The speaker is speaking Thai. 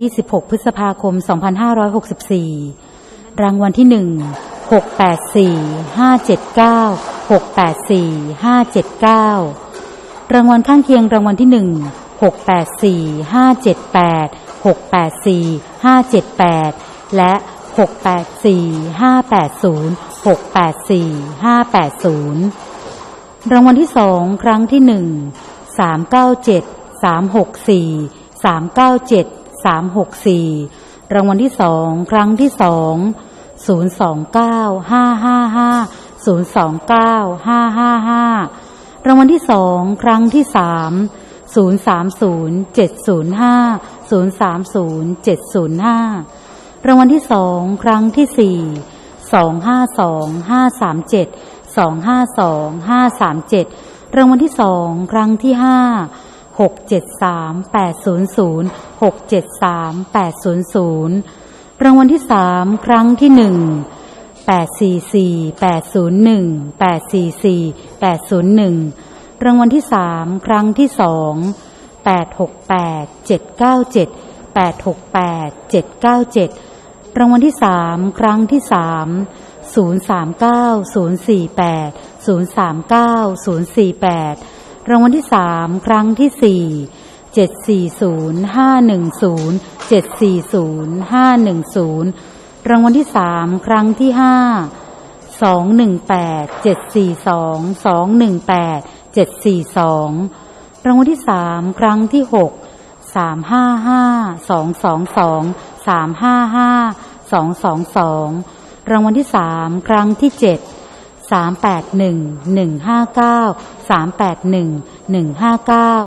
26 พฤษภาคม 2564 รางวัลที่ 1 684 579 684 579 รางวัลข้างเคียงรางวัลที่ 1 684 578 684 578 และ 684 580 684 580 รางวัลที่สองครั้งที่หนึ่งสามเก้าเจ็ด สามหกสี่รางวัลที่สองครั้งที่สองศูนย์สองเก้าห้าห้าห้าศูนย์สองเก้าห้าห้าห้ารางวัลที่สองครั้งที่สามศูนย์สามศูนย์เจ็ดศูนย์ห้าศูนย์สามศูนย์เจ็ดศูนย์ห้ารางวัลที่สองครั้งที่สี่สองห้าสองห้าสามเจ็ดสองห้าสองห้าสามเจ็ดรางวัลที่สองครั้งที่ห้า กเจ็ดสามแปดศูนย์ศูนย์หกเจ็ดสามแปดศูนย์ศูนย์รางวัลที่สามครั้งที่หนึ่งแปดสี่สี่แปดศูนย์หนึ่งแปดสี่สี่แปดศูนย์หนึ่งรางวัลที่สามครั้งที่สองแปดหกแปดเจ็ดเก้าเจ็ดแปดหกแปดเจ็ดเก้าเจ็ดรางวัลที่สามครั้งที่สามศูนย์สามเก้าศูนย์สี่แปดศูนย์สามเก้าศูนย์สี่แปด รางวัลที่สามครั้งที่สี่เจ็ดสี่ศูนย์ห้าหนึ่งศูนย์เจ็ดสี่ศูนย์ห้าหนึ่งศูนย์รางวัลที่สามครั้งที่ห้าสองหนึ่งแปดเจ็ดสี่สองสองหนึ่งแปดเจ็ดสี่สองรางวัลที่สามครั้งที่หกสามห้าห้าสองสองสองสามห้าห้าสองสองสองรางวัลที่สามครั้งที่เจ็ด 381 159 381 159